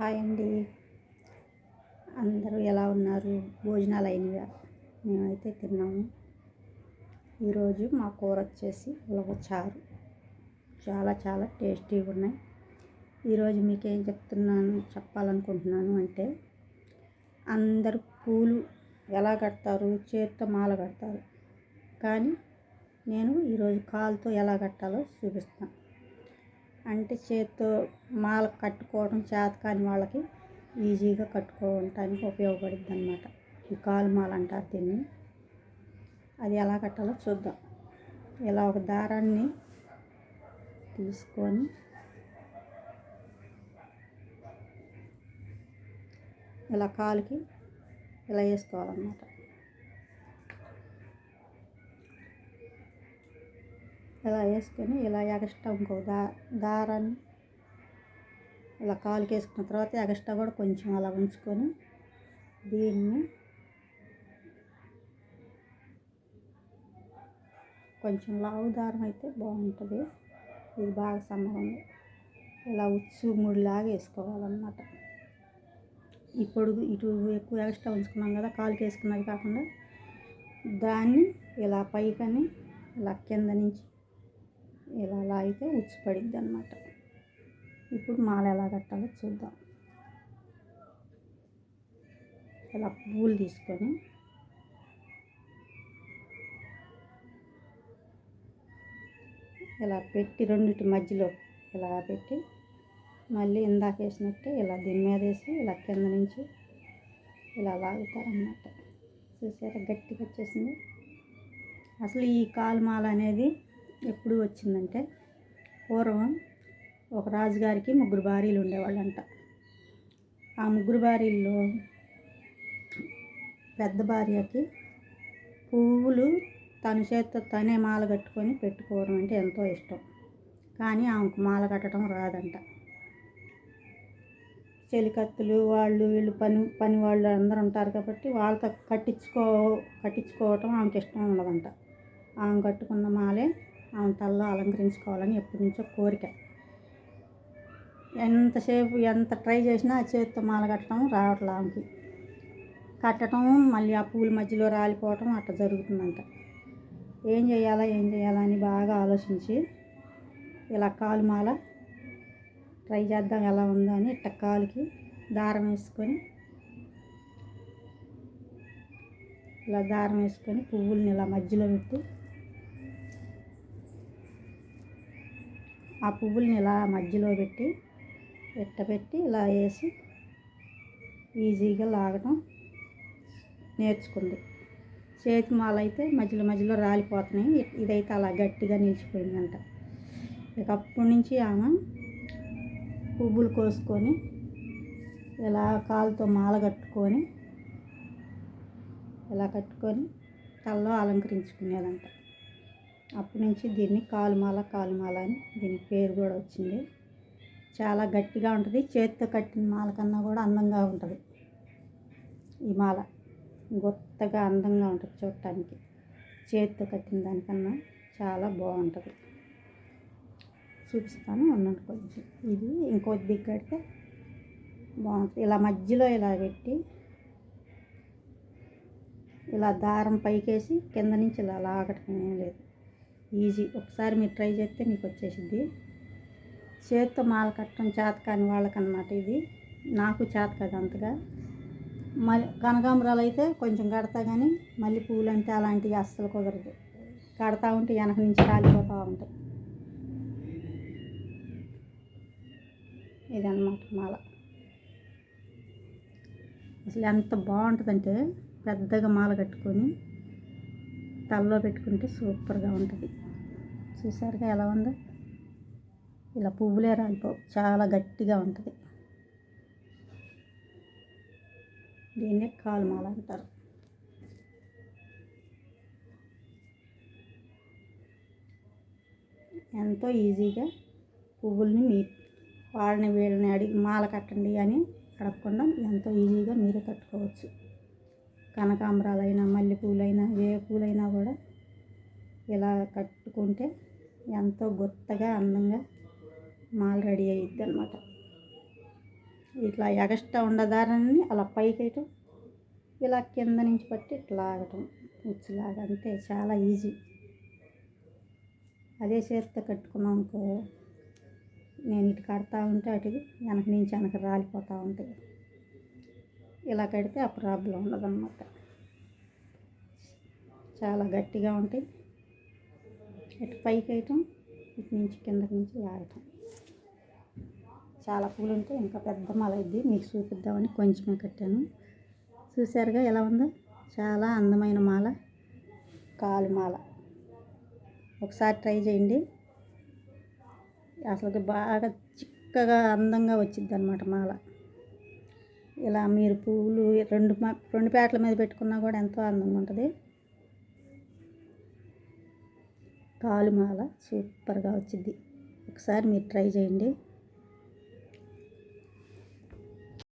Hi అండి. అందరూ ఎలా ఉన్నారు? భోజనాలు అయినవా మేమైతే తిన్నాము. ఈరోజు మా కూర వచ్చేసి ఉలవ చారు. చాలా చాలా టేస్టీగా ఉన్నాయి. ఈరోజు మీకేం చెప్తున్నాను చెప్పాలనుకుంటున్నాను అంటే అందరు పూలు ఎలా కడతారు? చేతితో మాల కడతారు. కానీ నేను ఈరోజు కాలుతో ఎలా కట్టాలో చూపిస్తాను. అంటే చేత్తో మాల కట్టుకోవడం చేత కాని వాళ్ళకి ఈజీగా కట్టుకోవడానికి ఉపయోగపడుద్ది అనమాట ఈ కాలు మాల అంటారు దీన్ని. అది ఎలా కట్టాలో చూద్దాం. ఇలా ఒక దారాన్ని తీసుకొని ఇలా కాలుకి ఇలా వేసుకోవాలన్నమాట. ఇలా వేసుకొని ఇలా ఎగస్ట్రా ఇంకో దా దారాన్ని ఇలా కాలుకి వేసుకున్న తర్వాత ఎగస్ట్రా కూడా కొంచెం అలా ఉంచుకొని దీన్ని కొంచెం లావు దారం అయితే బాగుంటుంది. ఇది బాగా సన్నగా ఇలా ఉచ్చు ముడిలాగా వేసుకోవాలన్నమాట. ఇప్పుడు ఇటు ఎక్కువ ఎక్స్ట్రా ఉంచుకున్నాం కదా కాలుకి వేసుకున్నది కాకుండా దాన్ని ఇలా పైకని ఇలా కింద నుంచి ఇలా లాగితే ఉచ్చు పడిద్ది అనమాట ఇప్పుడు మాల ఎలా కట్టాలో చూద్దాం. ఇలా పువ్వులు తీసుకొని ఇలా పెట్టి రెండింటి మధ్యలో ఇలా పెట్టి మళ్ళీ ఇందాక వేసినట్టే ఇలా దీని మీద వేసి ఇలా కింద నుంచి ఇలా లాగుతారన్నమాట. చూసారా గట్టిగా వచ్చేసింది. అసలు ఈ కాలుమాల అనేది ఎప్పుడు వచ్చిందంటే పూర్వం ఒక రాజుగారికి ముగ్గురు భార్యలు ఉండేవాళ్ళంట. ఆ ముగ్గురు భార్యల్లో పెద్ద భార్యకి పువ్వులు తన చేతితో తనే మాల కట్టుకొని పెట్టుకోవడం అంటే ఎంతో ఇష్టం. కానీ ఆమెకు మాల కట్టడం రాదంట. చెలికత్తులు వాళ్ళు వీళ్ళు పని పని వాళ్ళు అందరూ ఉంటారు కాబట్టి వాళ్ళతో కట్టించుకో కట్టించుకోవటం ఆమెకి ఇష్టం ఉండదంట. ఆమె కట్టుకున్న మాలే ఆమె తలలో అలంకరించుకోవాలని ఎప్పటి నుంచో కోరిక. ఎంతసేపు ఎంత ట్రై చేసినా ఆ చేతితో మాల కట్టడం రావట్లే ఆమెకి. కట్టడం మళ్ళీ ఆ పూల మధ్యలో రాలిపోవటం అట్లా జరుగుతుందంట. ఏం చేయాలా ఏం చేయాలా అని బాగా ఆలోచించి ఇలా కాలు మాల ట్రై చేద్దాం ఎలా ఉందో అని ఇట్ట కాలుకి దారం వేసుకొని ఇలా దారం వేసుకొని పువ్వుల్ని ఇలా మధ్యలో పెట్టి ఆ పువ్వుల్ని ఇలా మధ్యలో పెట్టి ఇట్టపెట్టి ఇలా వేసి ఈజీగా లాగటం నేర్చుకుంది. చేతి మాల అయితే మధ్యలో మధ్యలో రాలిపోతున్నాయి. ఇదైతే అలా గట్టిగా నిలిచిపోయిందంట. ఇక అప్పటి నుంచి ఆమె పువ్వులు కోసుకొని ఇలా కాలుతో మాల కట్టుకొని ఇలా కట్టుకొని తలలో అలంకరించుకునేదంట. అప్పటి నుంచి దీన్ని కాలుమాల కాలుమాల అని దీనికి పేరు కూడా వచ్చింది. చాలా గట్టిగా ఉంటుంది. చేతితో కట్టిన మాల కన్నా కూడా అందంగా ఉంటుంది. ఈ మాల గొత్తగా అందంగా ఉంటుంది చూడటానికి. చేతితో కట్టిన దానికన్నా చాలా బాగుంటుంది. చూపిస్తాను ఉన్నాను కొంచెం. ఇది ఇంకొద్ది కడితే బాగుంటుంది. ఇలా మధ్యలో ఇలా పెట్టి ఇలా దారం పైకేసి కింద నుంచి ఇలా లాగటం ఏం లేదు. ఈజీ. ఒకసారి మీరు ట్రై చేస్తే మీకు వచ్చేసిద్ది. చేతితో మాల కట్టడం చేత కాని వాళ్ళకన్నమాట ఇది. నాకు చేత కాదు అంతగా. మళ్ళీ కనకాంబరాలు అయితే కొంచెం కడతా కానీ మళ్ళీ పూలు అంటే అలాంటివి అస్సలు కుదరదు. కడతా ఉంటే వెనక నుంచి రాలిపోతూ ఉంటాయి. ఇదన్నమాట మాల. అసలు ఎంత బాగుంటుందంటే పెద్దగా మాల కట్టుకొని తలలో పెట్టుకుంటే సూపర్గా ఉంటుంది. చూసారుగా ఎలా ఉందో? ఇలా పువ్వులే రాలిపోవు. చాలా గట్టిగా ఉంటుంది. దీన్నే కాలుమాల అంటారు. ఎంతో ఈజీగా పువ్వుల్ని మీ వాళ్ళని వీళ్ళని అడిగి మాల కట్టండి అని అడగకుండా ఎంతో ఈజీగా మీరే కట్టుకోవచ్చు. కనకాంబరాలైనా మల్లెపూలైనా ఏ పూలైనా కూడా ఇలా కట్టుకుంటే ఎంతో గుత్తగా అందంగా మాల రెడీ అయ్యిద్ది అనమాట ఇట్లా ఎగస్ట్రా ఉన్న అలా పైకి వేయటం ఇలా కింద నుంచి పట్టి ఇట్లా ఆగటం ఉచ్చిలాగా అంతే చాలా ఈజీ. అదే చేతితో కట్టుకున్నాం అనుకో నేను ఇటు కడతా ఉంటే అటు వెనక నుంచి వెనక రాలిపోతూ ఉంటాయి. ఇలా కడితే ఆ ప్రాబ్లం ఉండదన్నమాట. చాలా గట్టిగా ఉంటాయి. ఇటు పైకి వేయటం ఇటు నుంచి కిందకి నుంచి లాగటం. చాలా పూలు ఉంటే ఇంకా పెద్ద మాల ఇది మీకు చూపిద్దామని కొంచెమే కట్టాను. చూసారుగా ఎలా ఉందో? చాలా అందమైన మాల కాలు మాల. ఒకసారి ట్రై చేయండి. అసలు బాగా చిక్కగా అందంగా వచ్చింది అనమాట మాల. ఇలా మీరు పువ్వులు రెండు మా- రెండు పేటల మీద పెట్టుకున్నా కూడా ఎంతో అందంగా ఉంటుంది. కాలు మాల సూపర్గా వచ్చింది. ఒకసారి మీరు ట్రై చేయండి.